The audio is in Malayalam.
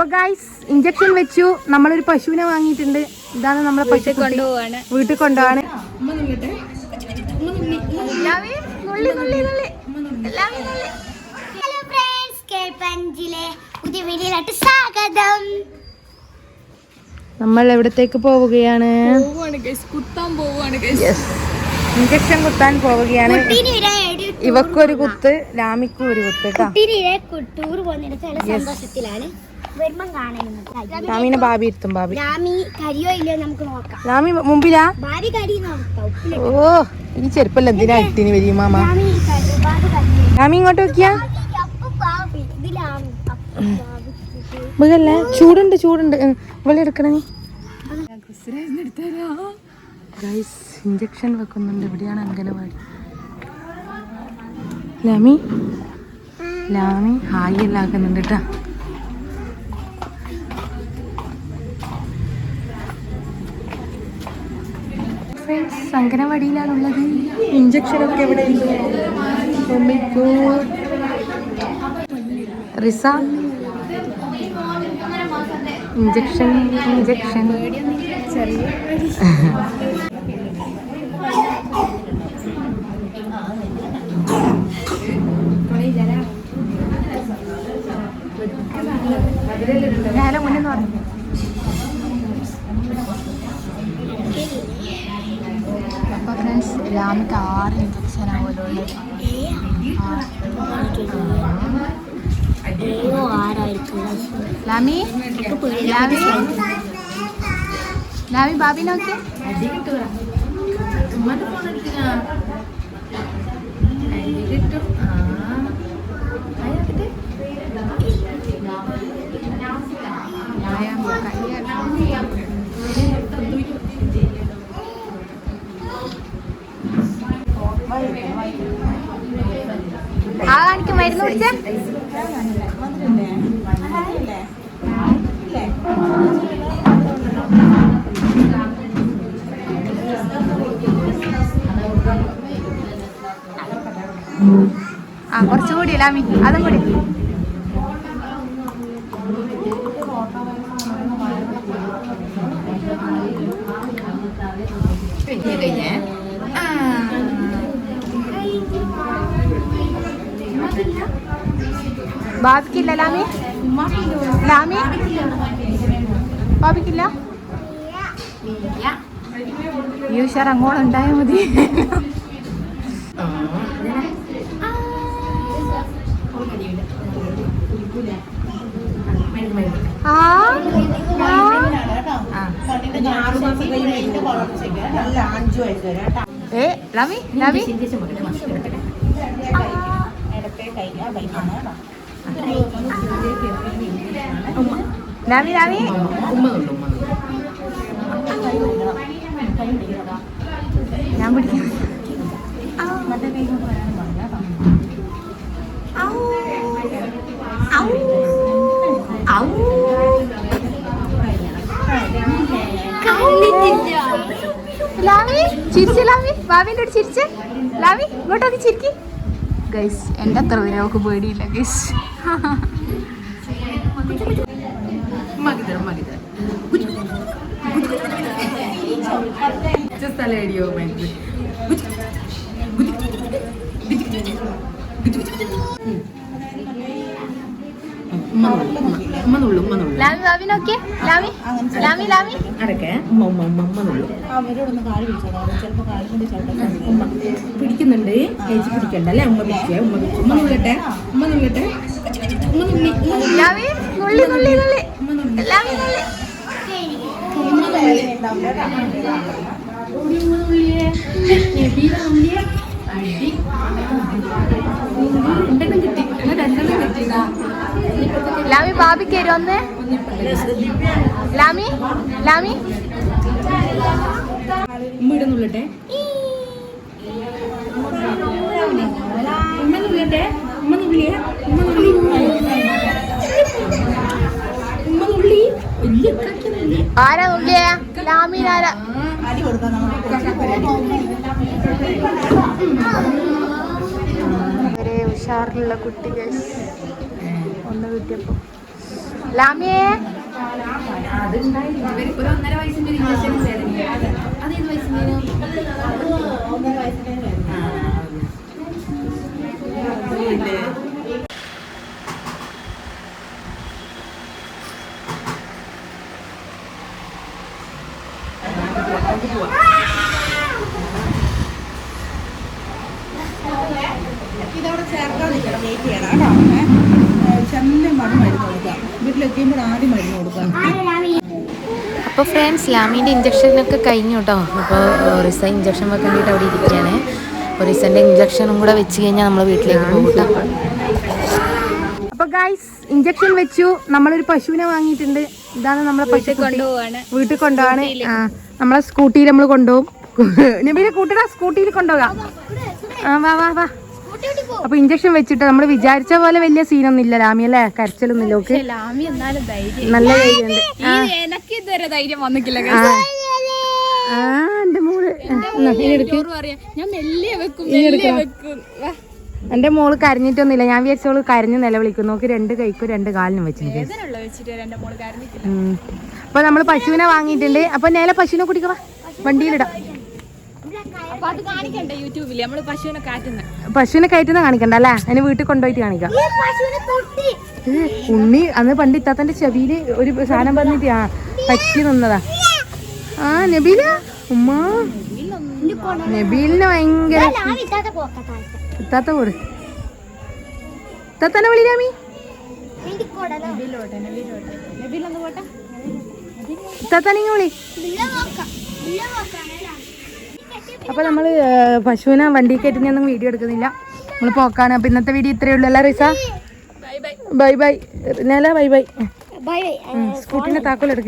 അപ്പൊ ഗൈസ് ഇഞ്ചക്ഷൻ വെച്ചു. നമ്മളൊരു പശുവിനെ വാങ്ങിയിട്ടുണ്ട്. ഇതാണ് നമ്മളെ പശു കൊണ്ടുപോവാണ്. വീട്ടിൽ കൊണ്ടുപോവാണ്. ഹലോ ഫ്രണ്ട്സ് കേൾപ്പഞ്ചിലെ പുതിയ വീഡിയോയിലോട്ട് സ്വാഗതം. നമ്മൾ എവിടത്തേക്ക് പോവുകയാണ്? ഇഞ്ചക്ഷൻ കുത്താൻ പോവുകയാണ് ഇവക്കൊരു കുത്ത് ലാമിക്കും ഒരു കുത്ത് രാമിനെ ബാബി ഇരുത്തും ബാബി രാമി മുമ്പിലാ? ഓ ഈ ചെരുപ്പല്ല എന്തിനാ ഇട്ടിന് വരും മാമ? രാമി ഇങ്ങോട്ട് നോക്കിയാ? പാവി മൃഗല്ലേ ചൂടുണ്ട് ചൂടുണ്ട്. ഇവിടെ എടുക്കണേ. ഇഞ്ചക്ഷൻ വെക്കുന്നുണ്ട്. എവിടെയാണ് അംഗനവാടി. ലാമി? ലാമി ഹായ് എല്ലാം ആക്കുന്നുണ്ട് കേട്ടാ ഫ്രണ്ട്സ് അംഗനവാടിയിലാണുള്ളത് ഇഞ്ചക്ഷൻ ഒക്കെ എവിടെ റിസ? Injection injection. അപ്പൊ ഫ്രണ്ട്സ് രാമിക്ക് ആറ് ഇൻഫെക്ഷൻ ആവുമല്ലോ ലാമി ലാമി ലാമി ബാബി നോക്കി ആ. കുടിച്ചേ ആ കുറച്ചുകൂടി ലാമി അതും കൂടി. ബാബിക്കില്ല ലാമി? ലാമി? ബാബിക്കില്ല ഈ ഉഷാർ അങ്ങോട്ട് ഉണ്ടായാൽ മതി. ആ ലവി ലവി ലാമി ലാമി? ലാമി ലാമി ഞാൻ പിടിക്കാം. ലാവി ചിരിച്ച് ലാവി ഭാവിന്റെ ഒരു ചിരിച്ച്. ലാവി ഇങ്ങോട്ടൊക്കെ ചിരിക്കി. ഗൈസ് എന്റെ അത്ര വരെ അവൾക്ക് പേടിയില്ല ഗൈസ് ലാവി ഭാവി പിടിക്കുന്നുണ്ട്. ചേച്ചി പിടിക്കണ്ട അല്ലേ ഉമ്മ പിടിക്കുക ഉമ്മ പിടിച്ചു. ഉമ്മ നുള്ളട്ടെ? ഉമ്മ നുള്ളട്ടെ? ഉമ്മ നുള്ളി ലാവി നുള്ളി നുള്ളി നുള്ളി ലാവി നുള്ളി. ലാമി ബാബിക്ക് തരും ഒന്ന് ലാമി ലാമി ഉമ്മ ഇവിടെ നുള്ളട്ടെ ഉമ്മ നുള്ളട്ടെ ഉമ്മ നുള്ളിയേ ഉമ്മ നുള്ളി ഉമ്മ നുള്ളി വലിയ കാക്കി നുള്ളി ആരാ നുള്ളിയ ലാമിനാരാ വളരെ ഉഷാറുള്ള ഒന്ന് കിട്ടിയപ്പോ. ലാമിയേ? ഇതവിടെ ചേർക്കാൻ നിൽക്കണം വെയിറ്റ് ചെയ്യണം. കേട്ടോ. ചെന്നമാണ് മരുന്ന് കൊടുക്കുക വീട്ടിലെത്തിയുമ്പോൾ ആദ്യം മരുന്ന് കൊടുക്കുക അപ്പോൾ ഫ്രണ്ട്സ് ലാമിന്റെ ഇഞ്ചക്ഷനൊക്കെ കഴിഞ്ഞു കേട്ടോ. അപ്പോൾ റിസ ഇഞ്ചക്ഷൻ വെക്കേണ്ടിയിട്ട് അവിടെ ഇരിക്കുകയാണ്. അപ്പോൾ റിസന്റെ ഇഞ്ചക്ഷനും കൂടെ വെച്ച് കഴിഞ്ഞാൽ നമ്മൾ വീട്ടിലേക്ക് പോകട്ടെ കേട്ടോ. അപ്പോൾ ഗൈസ് ഇഞ്ചക്ഷൻ വെച്ചു. നമ്മളൊരു പശുവിനെ വാങ്ങിയിട്ടുണ്ട്. ഇതാണ് നമ്മളെ പശു കൊണ്ടുപോവാണ്. വീട്ടിൽ കൊണ്ടുപോവാണ്. നമ്മളെ സ്കൂട്ടിയിൽ നമ്മൾ കൊണ്ടുപോകും. പിന്നെ കൂട്ടിടാ സ്കൂട്ടിയിൽ കൊണ്ടുപോകാം. ആ വാ വാ വാ. അപ്പൊ ഇഞ്ചക്ഷൻ വെച്ചിട്ട് നമ്മൾ വിചാരിച്ച പോലെ വലിയ സീനൊന്നും ഇല്ല. ലാമി അല്ലേ? കരച്ചിലൊന്നും ഇല്ല ഓക്കെ നല്ല എനക്ക് ഇതുവരെ ധൈര്യം വന്നിട്ടില്ല ആ. എന്റെ മോൾ. എന്റെ മോൾ കരഞ്ഞിട്ടൊന്നുമില്ല. ഞാൻ വിചാരിച്ചോൾ കരഞ്ഞ് നിലവിളിക്കും നോക്കി രണ്ട് കൈക്കും രണ്ട് കാലിനും വെച്ചിട്ടുണ്ട്. അപ്പൊ നമ്മൾ പശുവിനെ വാങ്ങിയിട്ടുണ്ട്. അപ്പൊ നേരെ പശുവിനെ കുടിക്കവാ വണ്ടിയിലിടാം. അപ്പൊ അത് കാണിക്കണ്ടേ യൂട്യൂബിൽ? നമ്മൾ പശുവിനെ കാറ്റുന്ന. പശുവിനെ കയറ്റുന്ന കാണിക്കണ്ട അല്ലേ? അതിന് വീട്ടിൽ കൊണ്ടുപോയിട്ട് കാണിക്കാം. ഉണ്ണി അന്ന് പണ്ട് ഇത്താത്തന്റെ ചെവിയിൽ ഒരു സാധനം പറഞ്ഞിട്ട് ആ പറ്റി നിന്നതാ. ആ നബീല? ഉമ്മ. നബീലിന് ഭയങ്കര ഇത്താത്ത കൂട്. ഇത്താത്തന്നെ വിളിരാമി ഇത്താത്തനെങ്കിൽ വിളി. ബില്ല നമ്മൾ അപ്പൊ നമ്മൾ പശുവിനെ വണ്ടി കയറ്റി ഒന്നും വീഡിയോ എടുക്കുന്നില്ല. നമ്മൾ പോക്കാണ്. അപ്പൊ ഇന്നത്തെ വീഡിയോ ഇത്രയേ ഉള്ളൂ. അല്ല Riza? Bye bye. Bye bye. നേല bye bye. Bye സ്കൂട്ടിന്റെ താക്കോൽ എടുക്കും.